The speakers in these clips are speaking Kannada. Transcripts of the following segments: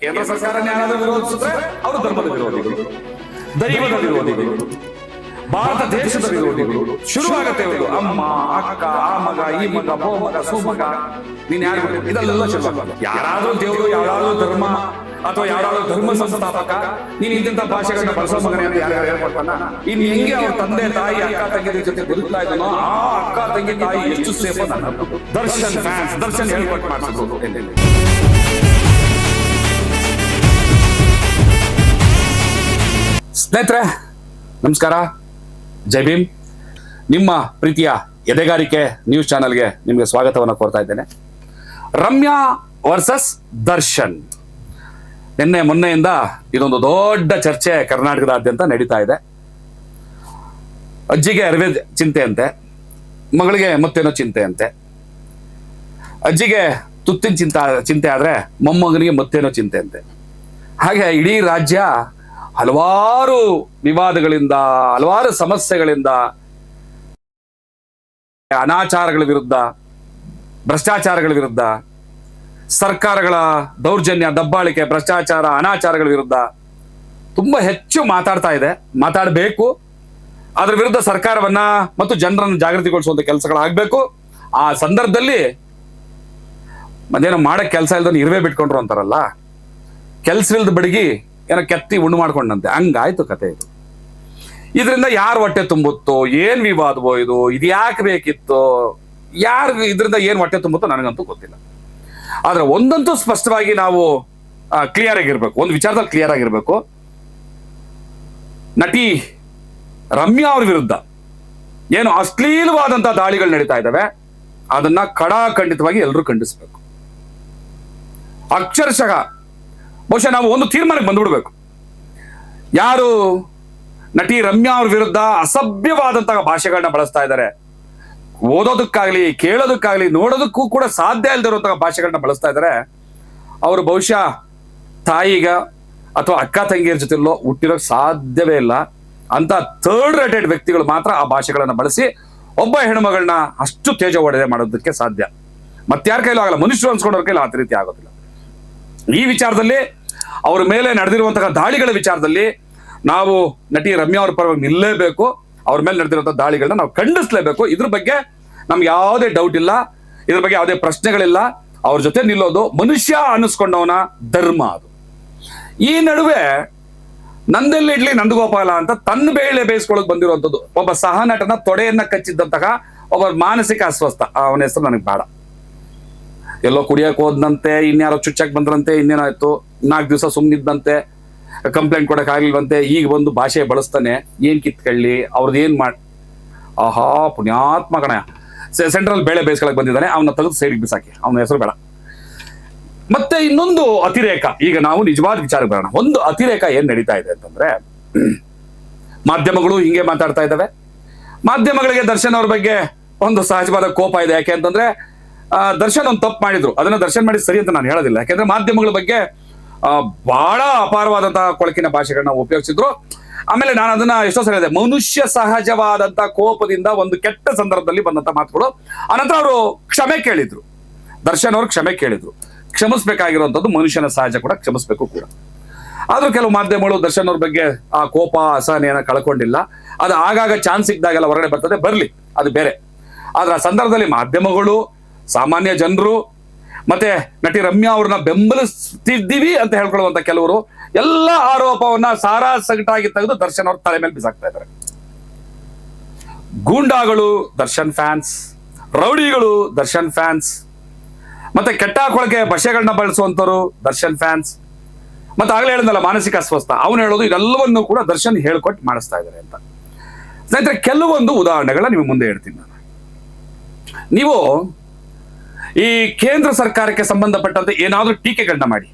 ಕೇಂದ್ರ ಸರ್ಕಾರ ನ್ಯಾಯದ ವಿರೋಧಿಸಿದ್ರೆ ಅವರು ಧರ್ಮದ ವಿರೋಧಿಗಳು. ದೈವದ ವಿರೋಧಿಗಳು. ಭಾರತ ದೇಶದ ವಿರೋಧಿಗಳು. ಶುರುವಾಗತ್ತೆ ಇವರು ಅಮ್ಮ, ಅಕ್ಕ, ಆ ಮಗ, ಈ ಮಗ, ಬೋ ಮಗ, ಸು ಮಗ. ನೀನ್ ಯಾರು ಇದೆಲ್ಲ ಶುರುವಾಗುತ್ತೆ. ಯಾರಾದ್ರೂ ದೇವರು, ಯಾರಾದ್ರೂ ಧರ್ಮ ಅಥವಾ ಯಾರಾದ್ರೂ ಧರ್ಮ ಸಂಸ್ಥಾಪಕ, ನೀನ್ ಇಂತಿಂತ ಭಾಷೆಗಳನ್ನ ಬಳಸೋ ಮಗನೇ ಅಂತ ಯಾರು ಹೇಳ್ಕೊಡ್ತಾನ? ಇನ್ ಹೆಂಗೆ ಅವ್ರ ತಂದೆ, ತಾಯಿ, ಅಕ್ಕ ತಂಗಿ ಜೊತೆ ಬದುಕ್ತಾ ಇದನೋ ಆ ಅಕ್ಕ, ತಂಗಿ, ತಾಯಿ ಎಷ್ಟು ಸೇಫ್ ದರ್ಶನ್ ಫ್ಯಾನ್ಸ್ ದರ್ಶನ್ ಹೇಳ್ಕೊಟ್ಟು ಮಾಡಿಸಿದ್ರು. ಸ್ನೇಹಿತರೆ, ನಮಸ್ಕಾರ. ಜೈ ಭೀಮ್. ನಿಮ್ಮ ಪ್ರೀತಿಯ ಎದೆಗಾರಿಕೆ ನ್ಯೂಸ್ ಚಾನಲ್ಗೆ ನಿಮಗೆ ಸ್ವಾಗತವನ್ನು ಕೋರ್ತಾ ಇದ್ದೇನೆ. ರಮ್ಯಾ ವರ್ಸಸ್ ದರ್ಶನ್. ನಿನ್ನೆ ಮೊನ್ನೆಯಿಂದ ಇದೊಂದು ದೊಡ್ಡ ಚರ್ಚೆ ಕರ್ನಾಟಕದಾದ್ಯಂತ ನಡೀತಾ ಇದೆ. ಅಜ್ಜಿಗೆ ಅರಿವೆ ಚಿಂತೆ ಅಂತೆ ಮಗಳಿಗೆ ಮತ್ತೇನೋ ಚಿಂತೆ ಅಂತೆ ಅಜ್ಜಿಗೆ ತುತ್ತಿನ ಚಿಂತ, ಚಿಂತೆ ಆದ್ರೆ ಮೊಮ್ಮಗನಿಗೆ ಮತ್ತೇನೋ ಚಿಂತೆ ಅಂತೆ ಹಾಗೆ ಇಡೀ ರಾಜ್ಯ ಹಲವಾರು ವಿವಾದಗಳಿಂದ, ಹಲವಾರು ಸಮಸ್ಯೆಗಳಿಂದ, ಅನಾಚಾರಗಳ ವಿರುದ್ಧ, ಭ್ರಷ್ಟಾಚಾರಗಳ ವಿರುದ್ಧ, ಸರ್ಕಾರಗಳ ದೌರ್ಜನ್ಯ, ದಬ್ಬಾಳಿಕೆ, ಭ್ರಷ್ಟಾಚಾರ, ಅನಾಚಾರಗಳ ವಿರುದ್ಧ ತುಂಬಾ ಹೆಚ್ಚು ಮಾತಾಡ್ತಾ ಇದೆ. ಮಾತಾಡಬೇಕು. ಅದರ ವಿರುದ್ಧ ಸರ್ಕಾರವನ್ನ ಮತ್ತು ಜನರನ್ನು ಜಾಗೃತಿಗೊಳಿಸುವಂತ ಕೆಲಸಗಳಾಗಬೇಕು. ಆ ಸಂದರ್ಭದಲ್ಲಿ ಮತ್ತೇನೋ ಮಾಡಕ್ ಕೆಲಸ ಇಲ್ದನ್ನು ಇರುವೆ ಬಿಟ್ಕೊಂಡ್ರು ಅಂತಾರಲ್ಲ? ಕೆಲ್ಸವಿಲ್ದ ಬಡಗಿ ಏನೋ ಕೆತ್ತಿ ಉಂಡು ಮಾಡ್ಕೊಂಡಂತೆ. ಹಂಗಾಯ್ತು ಕತೆ ಇದು. ಇದರಿಂದ ಯಾರು ಹೊಟ್ಟೆ ತುಂಬುತ್ತೋ, ಏನ್ ವಿವಾದವೋ ಇದು ಇದು ಯಾಕೆ ಬೇಕಿತ್ತು, ಯಾರು ಇದರಿಂದ ಏನು ಹೊಟ್ಟೆ ತುಂಬುತ್ತೋ ನನಗಂತೂ ಗೊತ್ತಿಲ್ಲ. ಆದ್ರೆ ಒಂದಂತೂ ಸ್ಪಷ್ಟವಾಗಿ ನಾವು ಕ್ಲಿಯರ್ ಆಗಿರ್ಬೇಕು. ಒಂದು ವಿಚಾರದಲ್ಲಿ ಕ್ಲಿಯರ್ ಆಗಿರ್ಬೇಕು. ನಟಿ ರಮ್ಯಾ ಅವ್ರ ವಿರುದ್ಧ ಏನು ಅಶ್ಲೀಲವಾದಂತಹ ದಾಳಿಗಳು ನಡೀತಾ ಇದ್ದಾವೆ ಅದನ್ನ ಕಡಾಖಂಡಿತವಾಗಿ ಎಲ್ಲರೂ ಖಂಡಿಸಬೇಕು. ಅಕ್ಷರಶಃ ಬಹುಶಃ ನಾವು ಒಂದು ತೀರ್ಮಾನಕ್ಕೆ ಬಂದ್ಬಿಡ್ಬೇಕು. ಯಾರು ನಟಿ ರಮ್ಯಾ ಅವ್ರ ವಿರುದ್ಧ ಅಸಭ್ಯವಾದಂತಹ ಭಾಷೆಗಳನ್ನ ಬಳಸ್ತಾ ಇದ್ದಾರೆ. ಓದೋದಕ್ಕಾಗ್ಲಿ, ಕೇಳೋದಕ್ಕಾಗ್ಲಿ, ನೋಡೋದಕ್ಕೂ ಕೂಡ ಸಾಧ್ಯ ಇಲ್ದಿರುವಂತಹ ಭಾಷೆಗಳನ್ನ ಬಳಸ್ತಾ ಇದ್ದಾರೆ. ಅವರು ಬಹುಶಃ ತಾಯಿಗ ಅಥವಾ ಅಕ್ಕ ತಂಗಿಯರ ಜೊತೆಲ್ಲೋ ಹುಟ್ಟಿರೋಕ್ ಸಾಧ್ಯವೇ ಇಲ್ಲ. ಅಂತ ಥರ್ಡ್ ರೇಟೆಡ್ ವ್ಯಕ್ತಿಗಳು ಮಾತ್ರ ಆ ಭಾಷೆಗಳನ್ನ ಬಳಸಿ ಒಬ್ಬ ಹೆಣ್ಮಗಳನ್ನ ಅಷ್ಟು ತೇಜ ಒಡೆದೆ ಮಾಡೋದಕ್ಕೆ ಸಾಧ್ಯ. ಮತ್ತಾರ ಕೈಲೂ ಆಗಲ್ಲ, ಮನುಷ್ಯರು ಅನ್ಸ್ಕೊಂಡವ್ರ ಕೈಲಿ ಆ ರೀತಿ ಆಗೋದಿಲ್ಲ. ಈ ವಿಚಾರದಲ್ಲಿ ಅವ್ರ ಮೇಲೆ ನಡೆದಿರುವಂತಹ ದಾಳಿಗಳ ವಿಚಾರದಲ್ಲಿ ನಾವು ನಟಿ ರಮ್ಯಾ ಅವ್ರ ಪರವಾಗಿ ನಿಲ್ಲೇಬೇಕು. ಅವ್ರ ಮೇಲೆ ನಡೆದಿರುವಂತಹ ದಾಳಿಗಳನ್ನ ನಾವು ಖಂಡಿಸ್ಲೇಬೇಕು. ಇದ್ರ ಬಗ್ಗೆ ನಮ್ಗೆ ಯಾವುದೇ ಡೌಟ್ ಇಲ್ಲ. ಇದ್ರ ಬಗ್ಗೆ ಯಾವುದೇ ಪ್ರಶ್ನೆಗಳಿಲ್ಲ. ಅವ್ರ ಜೊತೆ ನಿಲ್ಲೋದು ಮನುಷ್ಯ ಅನ್ನಿಸ್ಕೊಂಡವನ ಧರ್ಮ ಅದು. ಈ ನಡುವೆ ನಂದೆಲ್ಲಿ ಇಡ್ಲಿ ನಂದಗೋಪಾಲ ಅಂತ ತನ್ನ ಬೇಳೆ ಬೇಯಿಸ್ಕೊಳಕ್ ಬಂದಿರುವಂತದ್ದು ಒಬ್ಬ ಸಹ ನಟನ ತೊಡೆಯನ್ನ ಕಚ್ಚಿದ್ದಂತಹ ಒಬ್ಬ ಮಾನಸಿಕ ಅಸ್ವಸ್ಥ. ಅವನ ಹೆಸರು ನನಗೆ ಬೇಡ. ಎಲ್ಲೋ ಕುಡಿಯಕ್ ಹೋದಂತೆ ಇನ್ಯಾರೋ ಚುಚ್ಚಕ್ ಬಂದ್ರಂತೆ, ಇನ್ನೇನಾಯ್ತು? ನಾಲ್ಕು ದಿವಸ ಸುಮ್ಮನಿದ್ದಂತೆ ಕಂಪ್ಲೇಂಟ್ ಕೊಡಕ್ ಆಗ್ಲಿಲ್ವಂತೆ, ಈಗ ಬಂದು ಭಾಷೆ ಬಳಸ್ತಾನೆ. ಏನ್ ಕಿತ್ಕೊಳ್ಳಿ? ಅವ್ರದ್ದು ಏನ್ ಮಾಡ್? ಆಹಾ, ಪುಣ್ಯಾತ್ಮ ಗಣ ಸೆಂಟ್ರಲ್ ಬೇಳೆ ಬೇಯಿಸ್ಕೊಳಕ್ ಬಂದಿದ್ದಾನೆ. ಅವನ ತೆಗೆದು ಸೈಡ್ಗೆ ಬಿಸಾಕಿ. ಅವನ ಹೆಸರು ಬೇಡ. ಮತ್ತೆ ಇನ್ನೊಂದು ಅತಿರೇಕ. ಈಗ ನಾವು ನಿಜವಾದ ವಿಚಾರಕ್ಕೆ ಬರೋಣ. ಒಂದು ಅತಿರೇಕ ಏನ್ ನಡೀತಾ ಇದೆ ಅಂತಂದ್ರೆ, ಮಾಧ್ಯಮಗಳು ಹಿಂಗೆ ಮಾತಾಡ್ತಾ ಇದ್ದಾವೆ. ಮಾಧ್ಯಮಗಳಿಗೆ ದರ್ಶನ್ ಅವ್ರ ಬಗ್ಗೆ ಒಂದು ಸಹಜವಾದ ಕೋಪ ಇದೆ. ಯಾಕೆ ಅಂತಂದ್ರೆ ದರ್ಶನ್ ಒಂದು ತಪ್ಪು ಮಾಡಿದ್ರು. ಅದನ್ನ ದರ್ಶನ್ ಮಾಡಿ ಸರಿ ಅಂತ ನಾನು ಹೇಳೋದಿಲ್ಲ. ಯಾಕೆಂದ್ರೆ ಮಾಧ್ಯಮಗಳ ಬಗ್ಗೆ ಬಹಳ ಅಪಾರವಾದಂತಹ ಕೊಳಕಿನ ಭಾಷೆಗಳನ್ನ ಉಪಯೋಗಿಸಿದ್ರು. ಆಮೇಲೆ ನಾನು ಅದನ್ನ ಎಷ್ಟೋ ಸಲ ಇದೆ ಮನುಷ್ಯ ಸಹಜವಾದಂತ ಕೋಪದಿಂದ ಒಂದು ಕೆಟ್ಟ ಸಂದರ್ಭದಲ್ಲಿ ಬಂದಂತ ಮಾತುಗಳು. ಅನಂತರ ಅವರು ಕ್ಷಮೆ ಕೇಳಿದ್ರು. ದರ್ಶನ್ ಅವರು ಕ್ಷಮೆ ಕೇಳಿದ್ರು. ಕ್ಷಮಿಸ್ಬೇಕಾಗಿರುವಂಥದ್ದು ಮನುಷ್ಯನ ಸಹಜ ಕೂಡ ಕ್ಷಮಿಸ್ಬೇಕು ಕೂಡ. ಆದ್ರೂ ಕೆಲವು ಮಾಧ್ಯಮಗಳು ದರ್ಶನ್ ಅವ್ರ ಬಗ್ಗೆ ಆ ಕೋಪ, ಅಸಹನೆಯನ್ನ ಕಳ್ಕೊಂಡಿಲ್ಲ. ಅದು ಆಗಾಗ ಚಾನ್ಸ್ ಸಿಕ್ಕಿದಾಗೆಲ್ಲ ಹೊರಗಡೆ ಬರ್ತದೆ, ಬರ್ಲಿ, ಅದು ಬೇರೆ. ಆದ್ರೆ ಆ ಸಂದರ್ಭದಲ್ಲಿ ಮಾಧ್ಯಮಗಳು, ಸಾಮಾನ್ಯ ಜನರು ಮತ್ತೆ ನಟಿ ರಮ್ಯಾ ಅವ್ರನ್ನ ಬೆಂಬಲಿಸ್ತಿದ್ದೀವಿ ಅಂತ ಹೇಳ್ಕೊಳ್ಳುವಂತ ಕೆಲವರು ಎಲ್ಲ ಆರೋಪವನ್ನ ಸಾರಾ ಸಗಟಾಗಿ ತೆಗೆದು ದರ್ಶನ್ ಅವ್ರ ತಲೆ ಮೇಲೆ ಬಿಸಾಕ್ತಾ ಇದ್ದಾರೆ. ಗೂಂಡಾಗಳು ದರ್ಶನ್ ಫ್ಯಾನ್ಸ್, ರೌಡಿಗಳು ದರ್ಶನ್ ಫ್ಯಾನ್ಸ್, ಮತ್ತೆ ಕೆಟ್ಟ ಕೊಳಕೆ ಭಾಷೆಗಳನ್ನ ಬಳಸುವಂತರು ದರ್ಶನ್ ಫ್ಯಾನ್ಸ್, ಮತ್ತೆ ಆಗ್ಲೇ ಹೇಳಿದ್ನಲ್ಲ ಮಾನಸಿಕ ಅಸ್ವಸ್ಥ, ಅವನು ಹೇಳೋದು ಇದೆಲ್ಲವನ್ನು ಕೂಡ ದರ್ಶನ್ ಹೇಳ್ಕೊಟ್ಟು ಮಾಡಿಸ್ತಾ ಇದ್ದಾರೆ ಅಂತ. ಸ್ನೇಹಿತರೆ, ಕೆಲವೊಂದು ಉದಾಹರಣೆಗಳನ್ನ ನಿಮ್ಗೆ ಮುಂದೆ ಹೇಳ್ತೀನಿ ನಾನು. ನೀವು ಈ ಕೇಂದ್ರ ಸರ್ಕಾರಕ್ಕೆ ಸಂಬಂಧಪಟ್ಟಂತೆ ಏನಾದರೂ ಟೀಕೆಗಳನ್ನ ಮಾಡಿ.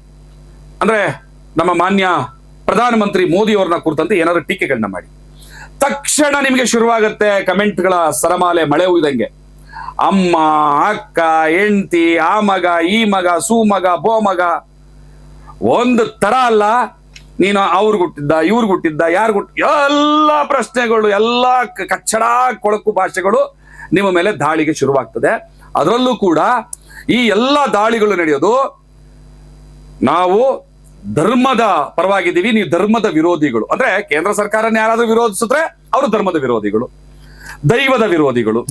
ಅಂದ್ರೆ ನಮ್ಮ ಮಾನ್ಯ ಪ್ರಧಾನಮಂತ್ರಿ ಮೋದಿ ಅವ್ರನ್ನ ಕುರಿತಂತೆ ಏನಾದರೂ ಟೀಕೆಗಳನ್ನ ಮಾಡಿ. ತಕ್ಷಣ ನಿಮಗೆ ಶುರುವಾಗುತ್ತೆ ಕಮೆಂಟ್ಗಳ ಸರಮಾಲೆ, ಮಳೆ ಉಯ್ದಂಗೆ. ಅಮ್ಮ, ಅಕ್ಕ, ಹೆಂಡತಿ, ಆ ಮಗ, ಈ ಮಗ, ಸೂ ಮಗ, ಬೋ ಮಗ. ಒಂದು ತರ ಅಲ್ಲ, ನೀನು ಅವ್ರು ಹುಟ್ಟಿದ್ದ ಇವ್ರು ಹುಟ್ಟಿದ್ದ ಯಾರು ಹುಟ್ಟ, ಎಲ್ಲ ಪ್ರಶ್ನೆಗಳು, ಎಲ್ಲ ಕಚ್ಚಡ, ಕೊಳಕು ಭಾಷೆಗಳು ನಿಮ್ಮ ಮೇಲೆ ದಾಳಿಗೆ ಶುರುವಾಗ್ತದೆ. ಅದರಲ್ಲೂ ಕೂಡ ಈ ಎಲ್ಲ ದಾಳಿಗಳು ನಡೆಯೋದು ನಾವು ಧರ್ಮದ ಪರವಾಗಿದ್ದೀವಿ, ನೀವು ಧರ್ಮದ ವಿರೋಧಿಗಳು. ಅಂದ್ರೆ ಕೇಂದ್ರ ಸರ್ಕಾರನ ಯಾರಾದ್ರೂ ವಿರೋಧಿಸಿದ್ರೆ ಅವರು ಧರ್ಮದ ವಿರೋಧಿಗಳು, ದೈವದ ವಿರೋಧಿಗಳು,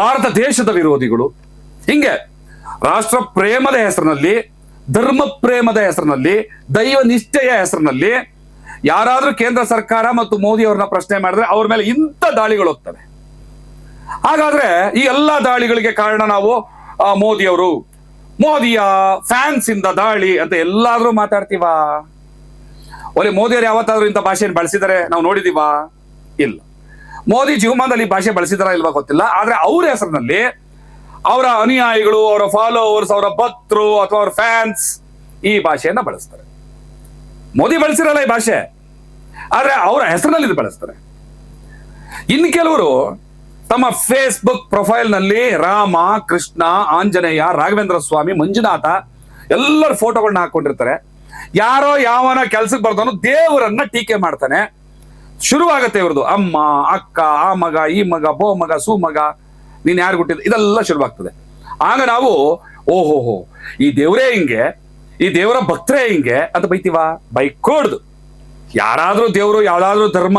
ಭಾರತ ದೇಶದ ವಿರೋಧಿಗಳು. ಹಿಂಗೆ ರಾಷ್ಟ್ರ ಪ್ರೇಮದ ಹೆಸರಿನಲ್ಲಿ, ಧರ್ಮ ಪ್ರೇಮದ ಹೆಸರಿನಲ್ಲಿ, ದೈವ ನಿಷ್ಠೆಯ ಹೆಸರಿನಲ್ಲಿ ಯಾರಾದ್ರೂ ಕೇಂದ್ರ ಸರ್ಕಾರ ಮತ್ತು ಮೋದಿ ಅವ್ರನ್ನ ಪ್ರಶ್ನೆ ಮಾಡಿದ್ರೆ ಅವ್ರ ಮೇಲೆ ಇಂಥ ದಾಳಿಗಳು ಹೋಗ್ತವೆ. ಹಾಗಾದ್ರೆ ಈ ಎಲ್ಲಾ ದಾಳಿಗಳಿಗೆ ಕಾರಣ ನಾವು ಮೋದಿಯವರು. ಮೋದಿಯ ಫ್ಯಾನ್ಸ್ ಇಂದ ದಾಳಿ ಅಂತ ಎಲ್ಲಾದ್ರೂ ಮಾತಾಡ್ತೀವ? ಒಲೆ ಮೋದಿಯವರು ಯಾವತ್ತಾದ್ರೂ ಇಂಥ ಭಾಷೆಯನ್ನು ಬಳಸಿದರೆ ನಾವು ನೋಡಿದೀವಾ? ಇಲ್ಲ. ಮೋದಿ ಜೀವಮಾನದಲ್ಲಿ ಈ ಭಾಷೆ ಬಳಸಿದಾರ ಇಲ್ವಾ ಗೊತ್ತಿಲ್ಲ. ಆದ್ರೆ ಅವ್ರ ಹೆಸರಿನಲ್ಲಿ ಅವರ ಅನುಯಾಯಿಗಳು, ಅವರ ಫಾಲೋವರ್ಸ್ ಅವರ ಭಕ್ತರು ಅಥವಾ ಅವರ ಫ್ಯಾನ್ಸ್ ಈ ಭಾಷೆಯನ್ನ ಬಳಸ್ತಾರೆ. ಮೋದಿ ಬಳಸಿರಲ್ಲ ಈ ಭಾಷೆ. ಆದ್ರೆ ಅವರ ಹೆಸರಿನಲ್ಲಿ ಇದು ಬಳಸ್ತಾರೆ. ಇನ್ನು ಕೆಲವರು ತಮ್ಮ ಫೇಸ್ಬುಕ್ ಪ್ರೊಫೈಲ್ನಲ್ಲಿ ರಾಮ, ಕೃಷ್ಣ, ಆಂಜನೇಯ, ರಾಘವೇಂದ್ರ ಸ್ವಾಮಿ, ಮಂಜುನಾಥ ಎಲ್ಲರ ಫೋಟೋಗಳನ್ನ ಹಾಕೊಂಡಿರ್ತಾರೆ ಯಾರೋ ಯಾವನ ಕೆಲ್ಸಕ್ಕೆ ಬರ್ದವನು ದೇವರನ್ನ ಟೀಕೆ ಮಾಡ್ತಾನೆ. ಶುರುವಾಗತ್ತೆ ಇವ್ರದ್ದು ಅಮ್ಮ, ಅಕ್ಕ, ಆ ಮಗ, ಈ ಮಗ, ಬೋ ಮಗ, ಸು ಮಗ, ನೀನ್ ಯಾರು ಹುಟ್ಟಿದ? ಇದೆಲ್ಲ ಶುರುವಾಗ್ತದೆ. ಆಗ ನಾವು, ಓಹೋಹೋ, ಈ ದೇವರೇ ಹಿಂಗೆ, ಈ ದೇವರ ಭಕ್ತರೇ ಹಿಂಗೆ, ಅಂತ ಬೈತೀವ? ಬೈಕೋಡ್ದು. ಯಾರಾದ್ರೂ ದೇವರು, ಯಾವ್ದಾದ್ರೂ ಧರ್ಮ,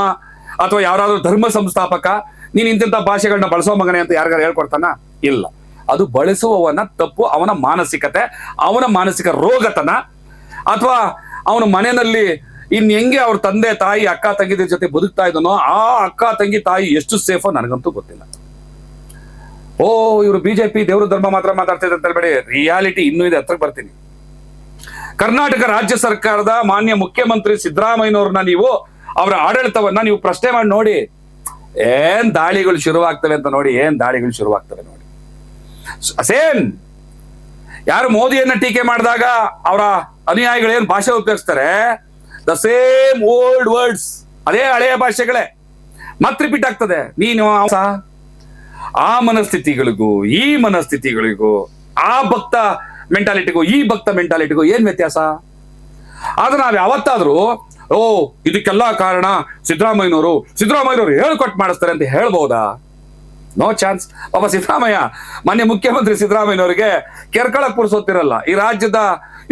ಅಥವಾ ಯಾರಾದ್ರೂ ಧರ್ಮ ಸಂಸ್ಥಾಪಕ ನೀನ್ ಇಂತಿಂತ ಭಾಷೆಗಳನ್ನ ಬಳಸೋ ಮಗನೇ ಅಂತ ಯಾರಿಗಾರು ಹೇಳ್ಕೊಡ್ತಾನ? ಇಲ್ಲ. ಅದು ಬಳಸುವವನ ತಪ್ಪು, ಅವನ ಮಾನಸಿಕತೆ, ಅವನ ಮಾನಸಿಕ ರೋಗತನ, ಅಥವಾ ಅವನ ಮನೆಯಲ್ಲಿ ಇನ್ ಹೆಂಗೆ ಅವ್ರ ತಂದೆ, ತಾಯಿ, ಅಕ್ಕ, ತಂಗಿದ್ರ ಜೊತೆ ಬದುಕ್ತಾ ಇದನೋ ಆ ಅಕ್ಕ, ತಂಗಿ, ತಾಯಿ ಎಷ್ಟು ಸೇಫೋ ನನಗಂತೂ ಗೊತ್ತಿಲ್ಲ. ಓ, ಇವರು ಬಿಜೆಪಿ ದೇವ್ರ ಧರ್ಮ ಮಾತ್ರ ಮಾತಾಡ್ತಾ ಅಂತ ಹೇಳ್ಬೇಡಿ. ರಿಯಾಲಿಟಿ ಇನ್ನೂ ಇದೆ ಹತ್ರಕ್ಕೆ ಬರ್ತೀನಿ. ಕರ್ನಾಟಕ ರಾಜ್ಯ ಸರ್ಕಾರದ ಮಾನ್ಯ ಮುಖ್ಯಮಂತ್ರಿ ಸಿದ್ದರಾಮಯ್ಯನವ್ರನ್ನ ನೀವು, ಅವರ ಆಡಳಿತವನ್ನ ನೀವು ಪ್ರಶ್ನೆ ಮಾಡಿ ನೋಡಿ. ಏನ್ ದಾಳಿಗಳು ಶುರುವಾಗ್ತವೆ ಅಂತ ನೋಡಿ, ಏನ್ ದಾಳಿಗಳು ಶುರುವಾಗ್ತವೆ ನೋಡಿ. ಸೇಮ್ ಯಾರು ಮೋದಿಯನ್ನ ಟೀಕೆ ಮಾಡಿದಾಗ ಅವರ ಅನುಯಾಯಿಗಳು ಏನ್ ಭಾಷೆ ಉಪಯೋಗಿಸ್ತಾರೆ? ದ ಸೇಮ್ ಓಲ್ಡ್ ವರ್ಡ್ಸ್ ಅದೇ ಹಳೆಯ ಭಾಷೆಗಳೇ. ಮತ್ತೆ ರಿಪೀಟ್ ಆಗ್ತದೆ. ನೀನು ಆ- ಮನಸ್ಥಿತಿಗಳಿಗೂ, ಈ ಮನಸ್ಥಿತಿಗಳಿಗೂ, ಆ ಭಕ್ತ ಮೆಂಟಾಲಿಟಿಗೂ ಈ ಭಕ್ತ ಮೆಂಟಾಲಿಟಿಗೂ ಏನ್ ವ್ಯತ್ಯಾಸ? ಆದ್ರೆ ನಾವ್ ಯಾವತ್ತಾದ್ರೂ ಓ, ಇದಕ್ಕೆಲ್ಲ ಕಾರಣ ಸಿದ್ದರಾಮಯ್ಯನವರು. ಸಿದ್ದರಾಮಯ್ಯನವರು ಹೇಳ್ಕೊಟ್ ಮಾಡಿಸ್ತಾರೆ ಅಂತ ಹೇಳ್ಬೋದಾ? ನೋ ಚಾನ್ಸ್ ಪಾಪ ಸಿದ್ದರಾಮಯ್ಯ, ಮಾನ್ಯ ಮುಖ್ಯಮಂತ್ರಿ ಸಿದ್ದರಾಮಯ್ಯನವರಿಗೆ ಕೆರ್ಕಳಕ್ ಪುರ್ಸೊತ್ತಿರಲ್ಲ. ಈ ರಾಜ್ಯದ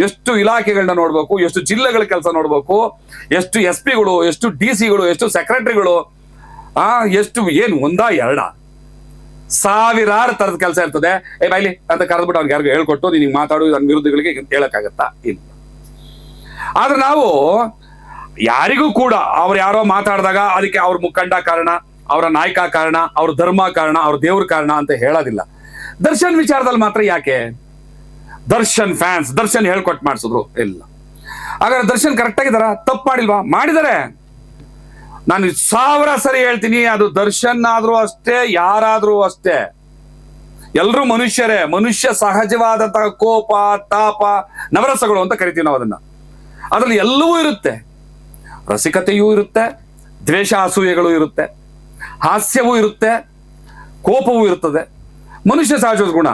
ಎಷ್ಟು ಇಲಾಖೆಗಳನ್ನ ನೋಡ್ಬೇಕು, ಎಷ್ಟು ಜಿಲ್ಲೆಗಳ ಕೆಲಸ ನೋಡ್ಬೇಕು, ಎಷ್ಟು ಎಸ್ ಪಿಗಳು ಎಷ್ಟು ಡಿ ಸಿಗಳು ಎಷ್ಟು ಸೆಕ್ರೆಟರಿಗಳು, ಆ, ಎಷ್ಟು ಏನು ಒಂದ ಎರಡ? ಸಾವಿರಾರು ತರದ ಕೆಲಸ ಇರ್ತದೆ. ಏ ಬೈಲಿ ಅಂತ ಕರೆದ್ಬಿಟ್ಟು ಅವ್ರಿಗೆ ಯಾರಿಗೂ ಹೇಳ್ಕೊಟ್ಟು ನಿನಗೆ ಮಾತಾಡು ನನ್ನ ವಿರುದ್ಧಗಳಿಗೆ ಹೇಳಕ್ಕಾಗತ್ತಾ? ಇಲ್ಲ. ಆದ್ರೆ ನಾವು ಯಾರಿಗೂ ಕೂಡ ಅವ್ರು ಯಾರೋ ಮಾತಾಡಿದಾಗ ಅದಕ್ಕೆ ಅವ್ರ ಮುಖಂಡ ಕಾರಣ, ಅವರ ನಾಯಕ ಕಾರಣ, ಅವ್ರ ಧರ್ಮ ಕಾರಣ, ಅವ್ರ ದೇವ್ರ ಕಾರಣ ಅಂತ ಹೇಳೋದಿಲ್ಲ. ದರ್ಶನ್ ವಿಚಾರದಲ್ಲಿ ಮಾತ್ರ ಯಾಕೆ? ದರ್ಶನ್ ಫ್ಯಾನ್ಸ್ ದರ್ಶನ್ ಹೇಳ್ಕೊಟ್ ಮಾಡಿಸಿದ್ರು. ಇಲ್ಲ. ಹಾಗಾದ್ರೆ ದರ್ಶನ್ ಕರೆಕ್ಟ್ ಆಗಿದಾರ ತಪ್ಪು ಮಾಡಿಲ್ವಾ? ಮಾಡಿದರೆ. ನಾನು ಸಾವಿರ ಸರಿ ಹೇಳ್ತೀನಿ, ಅದು ದರ್ಶನ್ ಆದ್ರೂ ಅಷ್ಟೇ, ಯಾರಾದ್ರೂ ಅಷ್ಟೇ. ಎಲ್ರೂ ಮನುಷ್ಯರೇ, ಮನುಷ್ಯ ಸಹಜವಾದಂತಹ ಕೋಪ, ತಾಪ, ನವರಸಗಳು ಅಂತ ಕರಿತೀವಿ ನಾವು ಅದನ್ನ ಅದ್ರಲ್ಲಿ ಎಲ್ಲವೂ ಇರುತ್ತೆ. ರಸಿಕತೆಯೂ ಇರುತ್ತೆ ದ್ವೇಷ ಅಸೂಯೆಗಳು ಇರುತ್ತೆ, ಹಾಸ್ಯವೂ ಇರುತ್ತೆ, ಕೋಪವೂ ಇರುತ್ತದೆ ಮನುಷ್ಯ ಸಹಜದ ಗುಣ.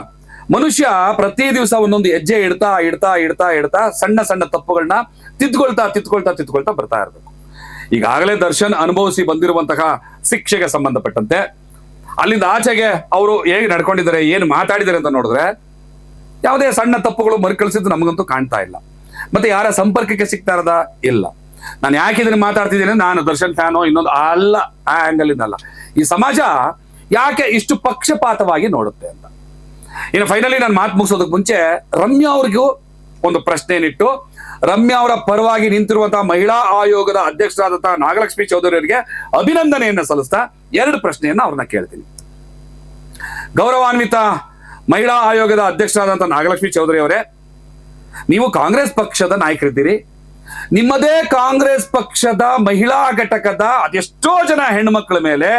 ಮನುಷ್ಯ ಪ್ರತಿ ದಿವಸ ಒಂದೊಂದು ಹೆಜ್ಜೆ ಇಡ್ತಾ ಇಡ್ತಾ ಇಡ್ತಾ ಇಡ್ತಾ ಸಣ್ಣ ಸಣ್ಣ ತಪ್ಪುಗಳನ್ನ ತಿದ್ಕೊಳ್ತಾ ತಿದ್ಕೊಳ್ತಾ ತಿದ್ಕೊಳ್ತಾ ಬರ್ತಾ ಇರಬೇಕು. ಈಗಾಗಲೇ ದರ್ಶನ್ ಅನುಭವಿಸಿ ಬಂದಿರುವಂತಹ ಶಿಕ್ಷೆಗೆ ಸಂಬಂಧಪಟ್ಟಂತೆ, ಅಲ್ಲಿಂದ ಆಚೆಗೆ ಅವರು ಹೇಗೆ ನಡ್ಕೊಂಡಿದ್ದಾರೆ, ಏನು ಮಾತಾಡಿದ್ದಾರೆ ಅಂತ ನೋಡಿದ್ರೆ, ಯಾವುದೇ ಸಣ್ಣ ತಪ್ಪುಗಳು ಮರುಕಳಿಸಿದ್ದು ನಮಗಂತೂ ಕಾಣ್ತಾ ಇಲ್ಲ. ಮತ್ತೆ ಯಾರ ಸಂಪರ್ಕಕ್ಕೆ ಸಿಗ್ತಾ ಇರೋದ? ಇಲ್ಲ. ನಾನು ಯಾಕೆ ಇದನ್ನು ಮಾತಾಡ್ತಿದ್ದೀನಿ? ನಾನು ದರ್ಶನ್ ಫ್ಯಾನೋ, ಇನ್ನೊಂದು ಅಲ್ಲ, ಆ ಆಂಗಲ್ ಇದಲ್ಲ. ಈ ಸಮಾಜ ಯಾಕೆ ಇಷ್ಟು ಪಕ್ಷಪಾತವಾಗಿ ನೋಡುತ್ತೆ ಅಂತ? ಇನ್ನು ಫೈನಲಿ ನಾನು ಮಾತು ಮುಗಿಸೋದಕ್ಕೆ ಮುಂಚೆ ರಮ್ಯಾ ಅವ್ರಿಗೂ ಒಂದು ಪ್ರಶ್ನೆಯನ್ನಿಟ್ಟು, ರಮ್ಯಾ ಅವರ ಪರವಾಗಿ ನಿಂತಿರುವಂತಹ ಮಹಿಳಾ ಆಯೋಗದ ಅಧ್ಯಕ್ಷರಾದಂತಹ ನಾಗಲಕ್ಷ್ಮಿ ಚೌಧರಿ ಅವರಿಗೆ ಅಭಿನಂದನೆಯನ್ನ ಸಲ್ಲಿಸ್ತಾ ಎರಡು ಪ್ರಶ್ನೆಯನ್ನ ಅವ್ರನ್ನ ಕೇಳ್ತೀನಿ. ಗೌರವಾನ್ವಿತ ಮಹಿಳಾ ಆಯೋಗದ ಅಧ್ಯಕ್ಷರಾದಂತಹ ನಾಗಲಕ್ಷ್ಮಿ ಚೌಧರಿ ಅವರೇ, ನೀವು ಕಾಂಗ್ರೆಸ್ ಪಕ್ಷದ ನಾಯಕರಿದ್ದೀರಿ ನಿಮ್ಮದೇ ಕಾಂಗ್ರೆಸ್ ಪಕ್ಷದ ಮಹಿಳಾ ಘಟಕದ ಅದೆಷ್ಟೋ ಜನ ಹೆಣ್ಮಕ್ಳ ಮೇಲೆ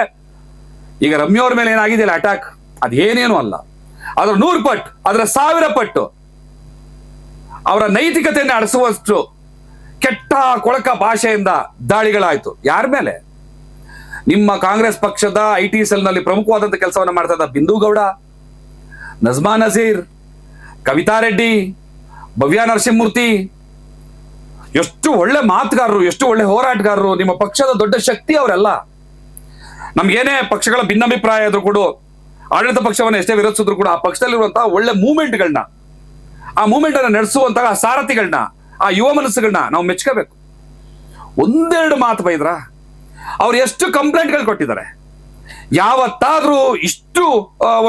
ಈಗ ರಮ್ಯ ಅವ್ರ ಮೇಲೆ ಏನಾಗಿದೆಯಲ್ಲ ಅಟ್ಯಾಕ್ ಅದೇನೇನು ಅಲ್ಲ. ಅದರ ನೂರು ಪಟ್ಟು, ಅದರ ಸಾವಿರ ಪಟ್ಟು ಅವರ ನೈತಿಕತೆಯನ್ನು ಅಡಿಸುವಷ್ಟು ಕೆಟ್ಟ ಕೊಳಕ ಭಾಷೆಯಿಂದ ದಾಳಿಗಳಾಯ್ತು. ಯಾರ ಮೇಲೆ? ನಿಮ್ಮ ಕಾಂಗ್ರೆಸ್ ಪಕ್ಷದ ಐ ಟಿ ಸೆಲ್ನಲ್ಲಿ ಪ್ರಮುಖವಾದಂಥ ಕೆಲಸವನ್ನು ಮಾಡ್ತಾ ಇದ್ದ ಬಿಂದು ನಜ್ಮಾ ನಜೀರ್, ಕವಿತಾ ರೆಡ್ಡಿ, ಭವ್ಯ ನರಸಿಂಹಮೂರ್ತಿ ಎಷ್ಟು ಒಳ್ಳೆ ಮಾತುಗಾರರು, ಎಷ್ಟು ಒಳ್ಳೆ ಹೋರಾಟಗಾರರು, ನಿಮ್ಮ ಪಕ್ಷದ ದೊಡ್ಡ ಶಕ್ತಿ ಅವರೆಲ್ಲ. ನಮ್ಗೇನೇ ಪಕ್ಷಗಳ ಭಿನ್ನಾಭಿಪ್ರಾಯ ಆದ್ರೂ ಕೂಡ, ಆಡಳಿತ ಪಕ್ಷವನ್ನು ಎಷ್ಟೇ ವಿರೋಧಿಸಿದ್ರು ಕೂಡ ಆ ಪಕ್ಷದಲ್ಲಿರುವಂತಹ ಒಳ್ಳೆ ಮೂವ್ಮೆಂಟ್ಗಳನ್ನ, ಆ ಮೂವ್ಮೆಂಟ್ ಅನ್ನು ನಡೆಸುವಂತಹ ಸಾರಥಿಗಳನ್ನ ಆ ಯುವ ಮನಸ್ಸುಗಳನ್ನ ನಾವು ಮೆಚ್ಕೋಬೇಕು. ಒಂದೆರಡು ಮಾತು ಬೈದ್ರ? ಅವ್ರು ಎಷ್ಟು ಕಂಪ್ಲೇಂಟ್ಗಳು ಕೊಟ್ಟಿದ್ದಾರೆ? ಯಾವತ್ತಾದ್ರೂ ಇಷ್ಟು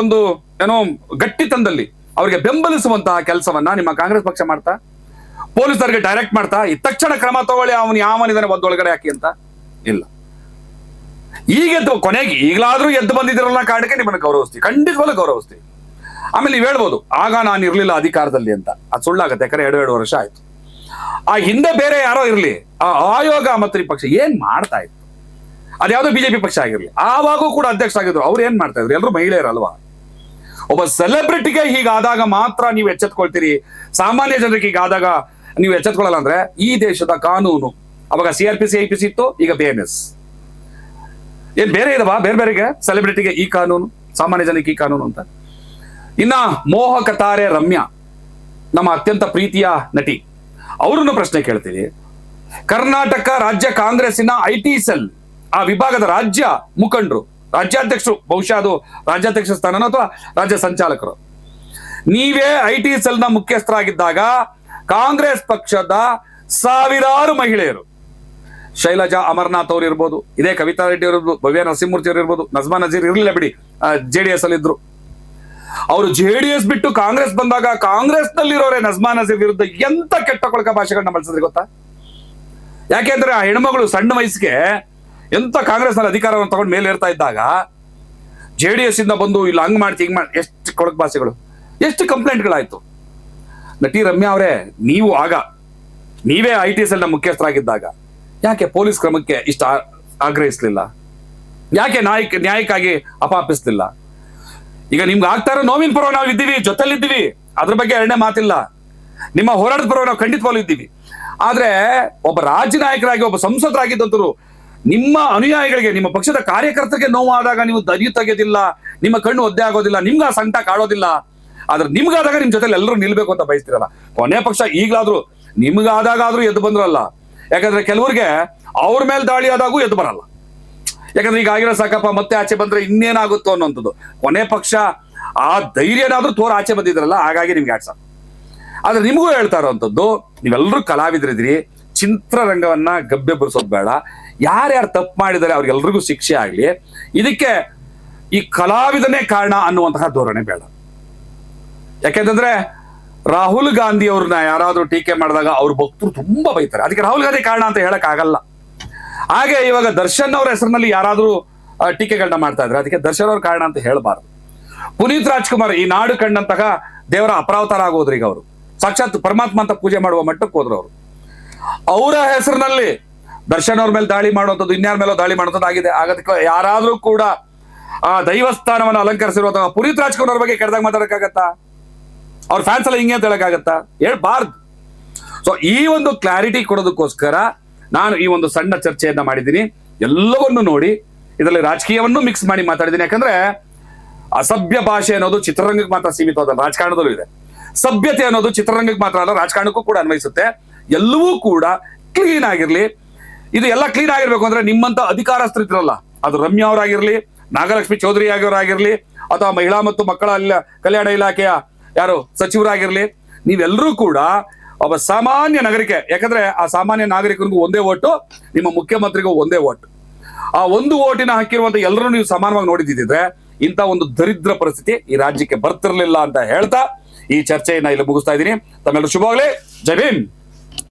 ಒಂದು, ಏನೋ ಗಟ್ಟಿತನದಲ್ಲಿ ಅವರಿಗೆ ಬೆಂಬಲಿಸುವಂತಹ ಕೆಲಸವನ್ನ ನಿಮ್ಮ ಕಾಂಗ್ರೆಸ್ ಪಕ್ಷ ಮಾಡ್ತಾ? ಪೊಲೀಸರಿಗೆ ಡೈರೆಕ್ಟ್ ಮಾಡ್ತಾ, ಈ ತಕ್ಷಣ ಕ್ರಮ ತಗೊಳ್ಳಿ, ಅವನು ಯಾವನಿದಾನೆ ಒದ್ದೊಳಗಡೆ ಹಾಕಿ ಅಂತ? ಇಲ್ಲ. ಈಗ ಎದ್ದು, ಕೊನೆಗೆ ಈಗಲಾದ್ರೂ ಎದ್ದು ಬಂದಿದ್ರಲ್ಲ ಕಾರಣಕ್ಕೆ ನಿಮ್ಮನ್ನು ಗೌರವಿಸ್ತೀವಿ. ಖಂಡಿತವಾಗ್ಲೂ ಗೌರವಿಸ್ತೀವಿ. ಆಮೇಲೆ ನೀವು ಹೇಳ್ಬೋದು, ಆಗ ನಾನು ಇರಲಿಲ್ಲ ಅಧಿಕಾರದಲ್ಲಿ ಅಂತ. ಅದು ಸುಳ್ಳಾಗತ್ತೆ, ಯಾಕಂದ್ರೆ ಎರಡು ಎರಡು ವರ್ಷ ಆಯ್ತು. ಆ ಹಿಂದೆ ಬೇರೆ ಯಾರೋ ಇರಲಿ, ಆ ಆಯೋಗ ಮತ್ತು ಪಕ್ಷ ಏನ್ ಮಾಡ್ತಾ ಇತ್ತು? ಅದ್ಯಾವುದೋ ಬಿಜೆಪಿ ಪಕ್ಷ ಆಗಿರ್ಲಿ. ಆವಾಗೂ ಕೂಡ ಅಧ್ಯಕ್ಷ ಆಗಿದ್ರು. ಅವ್ರು ಏನ್ ಮಾಡ್ತಾ ಇದ್ರು? ಎಲ್ಲರೂ ಮಹಿಳೆಯರಲ್ವಾ ಒಬ್ಬ ಸೆಲೆಬ್ರಿಟಿಗೆ ಹೀಗಾದಾಗ ಮಾತ್ರ ನೀವು ಎಚ್ಚೆತ್ಕೊಳ್ತೀರಿ. ಸಾಮಾನ್ಯ ಜನರಿಗೆ ಹೀಗಾದಾಗ ನೀವು ಎಚ್ಚೆತ್ಕೊಳ್ಳಲ್ಲ ಅಂದ್ರೆ ಈ ದೇಶದ ಕಾನೂನು. ಅವಾಗ C R P C I P C ಇತ್ತು, ಈಗ ಬಿ ಎನ್ ಎಸ್ ಏನ್ ಬೇರೆ ಇದಾವ? ಬೇರೆ ಬೇರೆಗೆ? ಸೆಲೆಬ್ರಿಟಿಗೆ ಈ ಕಾನೂನು, ಸಾಮಾನ್ಯ ಜನಕ್ಕೆ ಈ ಕಾನೂನು ಅಂತ. ಇನ್ನ ಮೋಹಕ ತಾರೆ ರಮ್ಯಾ, ನಮ್ಮ ಅತ್ಯಂತ ಪ್ರೀತಿಯ ನಟಿ. ಅವ್ರನ್ನ ಪ್ರಶ್ನೆ ಕೇಳ್ತೀವಿ ಕರ್ನಾಟಕ ರಾಜ್ಯ ಕಾಂಗ್ರೆಸ್ಸಿನ ಐ ಟಿ ಸೆಲ್ ಆ ವಿಭಾಗದ ರಾಜ್ಯ ಮುಖಂಡರು, ರಾಜ್ಯಾಧ್ಯಕ್ಷರು, ಬಹುಶಃ ಅದು ರಾಜ್ಯಾಧ್ಯಕ್ಷ ಸ್ಥಾನನೋ ಅಥವಾ ರಾಜ್ಯ ಸಂಚಾಲಕರು. ನೀವೇ ಐ ಟಿ ಸೆಲ್ನ ಮುಖ್ಯಸ್ಥರಾಗಿದ್ದಾಗ ಕಾಂಗ್ರೆಸ್ ಪಕ್ಷದ ಸಾವಿರಾರು ಮಹಿಳೆಯರು. ಶೈಲಜಾ ಅಮರ್ನಾಥ್ ಅವ್ರು ಇರ್ಬೋದು, ಇದೇ ಕವಿತಾ ರೆಡ್ಡಿ ಅವರು ಭವ್ಯ ನರಸಿಂಹಮೂರ್ತಿ ಅವರು ಇರ್ಬೋದು, ನಜ್ಮಾ ನಜೀರ್ ಇರಲಿಲ್ಲ ಬಿಡಿ ಜೆ ಡಿ ಎಸ್ ಅಲ್ಲಿ ಇದ್ರು. ಅವರು ಜೆ ಡಿ ಎಸ್ ಬಿಟ್ಟು ಕಾಂಗ್ರೆಸ್ ಬಂದಾಗ ಕಾಂಗ್ರೆಸ್ ನಲ್ಲಿರೋರೆ ನಜ್ಮಾ ನಜೀರ್ ವಿರುದ್ಧ ಎಂತ ಕೆಟ್ಟ ಕೊಳಕ ಭಾಷೆಗಳನ್ನ ಬಳಸಿದ್ರೆ ಗೊತ್ತಾ? ಯಾಕೆಂದ್ರೆ ಆ ಹೆಣ್ಮಗಳು ಸಣ್ಣ ವಯಸ್ಸಿಗೆ ಎಂತ ಕಾಂಗ್ರೆಸ್ನಲ್ಲಿ ಅಧಿಕಾರವನ್ನು ತಗೊಂಡು ಮೇಲೆ ಇರ್ತಾ ಇದ್ದಾಗ ಜೆ ಡಿ ಎಸ್ ಇಂದ ಬಂದು, ಇಲ್ಲಿ, ಹಂಗ್ ಮಾಡ್ತಿ, ಹಿಂಗ್ ಮಾಡಿ ಎಷ್ಟು ಕೊಳಕ ಭಾಷೆಗಳು, ಎಷ್ಟು ಕಂಪ್ಲೇಂಟ್ಗಳಾಯ್ತು ನಟಿ ರಮ್ಯಾ ಅವರೇ, ನೀವು ಆಗ, ನೀವೇ ಐ ಟಿ ಎಸ್ನ ಮುಖ್ಯಸ್ಥರಾಗಿದ್ದಾಗ, ಯಾಕೆ ಪೊಲೀಸ್ ಕ್ರಮಕ್ಕೆ ಇಷ್ಟ ಆಗ್ರಹಿಸಲಿಲ್ಲ? ಯಾಕೆ ನಾಯಕ, ನ್ಯಾಯಕ್ಕಾಗಿ ಅಪಾಪಿಸ್ಲಿಲ್ಲ ಈಗ ನಿಮ್ಗೆ ಆಗ್ತಾ ಇರೋ ನೋವಿನ ಪರವಾಗಿ ನಾವು ಇದ್ದೀವಿ, ಜೊತೆಲಿದ್ದೀವಿ, ಅದ್ರ ಬಗ್ಗೆ ಎರಡನೇ ಮಾತಿಲ್ಲ. ನಿಮ್ಮ ಹೋರಾಟದ ಪರವಾಗಿ ನಾವು ಖಂಡಿತವಾಗ್ಲೂ ಇದ್ದೀವಿ. ಆದ್ರೆ, ಒಬ್ಬ ರಾಜ್ಯ ನಾಯಕರಾಗಿ ಒಬ್ಬ ಸಂಸದರಾಗಿದ್ದಂತರು ನಿಮ್ಮ ಅನುಯಾಯಿಗಳಿಗೆ, ನಿಮ್ಮ ಪಕ್ಷದ ಕಾರ್ಯಕರ್ತರಿಗೆ ನೋವಾದಾಗ ನೀವು ದರಿಯು ತೆಗೆಯೋದಿಲ್ಲ ನಿಮ್ಮ ಕಣ್ಣು ಒದ್ದೆ ಆಗೋದಿಲ್ಲ, ನಿಮ್ಗೆ ಆ ಸಂಕಟ ಕಾಡೋದಿಲ್ಲ. ಆದ್ರೆ ನಿಮ್ಗಾದಾಗ ನಿಮ್ ಜೊತೆ ಎಲ್ಲರೂ ನಿಲ್ಬೇಕು ಅಂತ ಬಯಸ್ತಿರಲ್ಲ. ಕೊನೆ ಪಕ್ಷ ಈಗಲಾದ್ರೂ ನಿಮ್ಗಾದಾಗಾದ್ರೂ ಎದ್ದು ಬಂದ್ರಲ್ಲ. ಯಾಕಂದ್ರೆ ಕೆಲವ್ರಿಗೆ ಅವ್ರ ಮೇಲೆ ದಾಳಿ ಆದಾಗೂ ಎದ್ದು ಬರಲ್ಲ. ಯಾಕಂದ್ರೆ ಈಗ ಆಗಿರೋ ಸಾಕಪ್ಪ, ಮತ್ತೆ ಆಚೆ ಬಂದ್ರೆ ಇನ್ನೇನಾಗುತ್ತೋ ಅನ್ನೋಂಥದ್ದು. ಕೊನೆ ಪಕ್ಷ ಆ ಧೈರ್ಯನಾದ್ರೂ ತೋರ ಆಚೆ ಬಂದಿದ್ರಲ್ಲ, ಹಾಗಾಗಿ ನಿಮ್ಗೆ ಆಡ್ಸ ಆದ್ರೆ ನಿಮಗೂ ಹೇಳ್ತಾ ಇರೋವಂಥದ್ದು ನೀವೆಲ್ಲರೂ ಕಲಾವಿದರಿದ್ರಿ ಚಿತ್ರರಂಗವನ್ನ ಗಬ್ಬೆ ಬರೆಸೋದು ಬೇಡ. ಯಾರ್ಯಾರು ತಪ್ಪು ಮಾಡಿದರೆ ಅವ್ರಿಗೆಲ್ರಿಗೂ ಶಿಕ್ಷೆ ಆಗ್ಲಿ. ಇದಕ್ಕೆ ಈ ಕಲಾವಿದನೇ ಕಾರಣ ಅನ್ನುವಂತಹ ಧೋರಣೆ ಬೇಡ. ಯಾಕೆಂತಂದ್ರೆ ರಾಹುಲ್ ಗಾಂಧಿ ಅವ್ರನ್ನ ಯಾರಾದ್ರೂ ಟೀಕೆ ಮಾಡಿದಾಗ ಅವ್ರ ಭಕ್ತರು ತುಂಬಾ ಬೈತಾರೆ. ಅದಕ್ಕೆ ರಾಹುಲ್ ಗಾಂಧಿ ಕಾರಣ ಅಂತ ಹೇಳಕ್ ಆಗಲ್ಲ ಹಾಗೆ ಇವಾಗ ದರ್ಶನ್ ಅವರ ಹೆಸರಿನಲ್ಲಿ ಯಾರಾದ್ರೂ ಟೀಕೆಗಳನ್ನ ಮಾಡ್ತಾ ಇದ್ರೆ ಅದಕ್ಕೆ ದರ್ಶನ್ ಅವ್ರ ಕಾರಣ ಅಂತ ಹೇಳಬಾರದು. ಪುನೀತ್ ರಾಜ್ಕುಮಾರ್ ಈ ನಾಡು ಕಂಡಂತಹ ದೇವರ ಅಪರಾವತಾರ ಆಗೋದ್ರೀಗ ಅವರು. ಸಾಕ್ಷಾತ್ ಪರಮಾತ್ಮ ಅಂತ ಪೂಜೆ ಮಾಡುವ ಮಟ್ಟಕ್ಕೆ ಹೋದ್ರು ಅವರು. ಅವರ ಹೆಸರಿನಲ್ಲಿ ದರ್ಶನ್ ಅವ್ರ ಮೇಲೆ ದಾಳಿ ಮಾಡುವಂಥದ್ದು, ಇನ್ಯಾರ ಮೇಲೆ ದಾಳಿ ಮಾಡುವಂಥದ್ದು ಆಗಿದೆ. ಆಗೋದಕ್ಕೆ ಯಾರಾದ್ರೂ ಕೂಡ, ಆ, ದೈವಸ್ಥಾನವನ್ನು ಅಲಂಕರಿಸಿರುವಂತಹ ಪುನೀತ್ ರಾಜ್ಕುಮಾರ್ ಬಗ್ಗೆ ಕೆಡ್ದಾಗ ಮಾತಾಡಕ್ಕಾಗತ್ತಾ? ಅವ್ರ ಫ್ಯಾನ್ಸ್ ಎಲ್ಲ ಹಿಂಗೆ ಅಂತ ಹೇಳಕ್ಕಾಗತ್ತಾ? ಹೇಳ್ಬಾರ್ದು. ಸೊ ಈ ಒಂದು ಕ್ಲಾರಿಟಿ ಕೊಡೋದಕ್ಕೋಸ್ಕರ ನಾನು ಈ ಒಂದು ಸಣ್ಣ ಚರ್ಚೆಯನ್ನ ಮಾಡಿದ್ದೀನಿ. ಎಲ್ಲವನ್ನು ನೋಡಿ ಇದರಲ್ಲಿ ರಾಜಕೀಯವನ್ನು ಮಿಕ್ಸ್ ಮಾಡಿ ಮಾತಾಡಿದ್ದೀನಿ. ಯಾಕಂದ್ರೆ ಅಸಭ್ಯ ಭಾಷೆ ಅನ್ನೋದು ಚಿತ್ರರಂಗಕ್ಕೆ ಮಾತ್ರ ಸೀಮಿತವಾದ ರಾಜಕಾರಣದಲ್ಲೂ ಇದೆ. ಸಭ್ಯತೆ ಅನ್ನೋದು ಚಿತ್ರರಂಗಕ್ಕೆ ಮಾತ್ರ ಅಲ್ಲ, ರಾಜಕಾರಣಕ್ಕೂ ಕೂಡ ಅನ್ವಯಿಸುತ್ತೆ. ಎಲ್ಲವೂ ಕೂಡ ಕ್ಲೀನ್ ಆಗಿರ್ಲಿ. ಇದು ಎಲ್ಲ ಕ್ಲೀನ್ ಆಗಿರ್ಬೇಕು ಅಂದ್ರೆ ನಿಮ್ಮಂತ ಅಧಿಕಾರಸ್ಥರಿದ್ರಲ್ಲ ಅದು ರಮ್ಯಾ ಅವರಾಗಿರ್ಲಿ, ನಾಗಲಕ್ಷ್ಮಿ ಚೌಧರಿ ಆಗಿರೋರಾಗಿರ್ಲಿ, ಅಥವಾ ಮಹಿಳಾ ಮತ್ತು ಮಕ್ಕಳ ಕಲ್ಯಾಣ ಇಲಾಖೆಯ ಯಾರು? ಸಚಿವರಾಗಿರ್ಲಿ. ನೀವೆಲ್ಲರೂ ಕೂಡ ಒಬ್ಬ ಸಾಮಾನ್ಯ ನಾಗರಿಕ, ಯಾಕಂದ್ರೆ ಆ ಸಾಮಾನ್ಯ ನಾಗರಿಕರಿಗೂ ಒಂದೇ ಓಟು, ನಿಮ್ಮ ಮುಖ್ಯಮಂತ್ರಿಗೂ ಒಂದೇ ಓಟ್. ಆ ಒಂದು ಓಟಿನ ಹಾಕಿರುವಂತ ಎಲ್ಲರೂ ನೀವು ಸಮಾನವಾಗಿ ನೋಡಿದ್ದಿದ್ರೆ ಇಂಥ ಒಂದು ದರಿದ್ರ ಪರಿಸ್ಥಿತಿ ಈ ರಾಜ್ಯಕ್ಕೆ ಬರ್ತಿರ್ಲಿಲ್ಲ ಅಂತ ಹೇಳ್ತಾ ಈ ಚರ್ಚೆಯನ್ನ ಇಲ್ಲಿ ಮುಗಿಸ್ತಾ ಇದ್ದೀನಿ. ತಮ್ಮೆಲ್ಲರೂ ಶುಭವಾಗಲಿ. ಜೈ ಭೀಮ್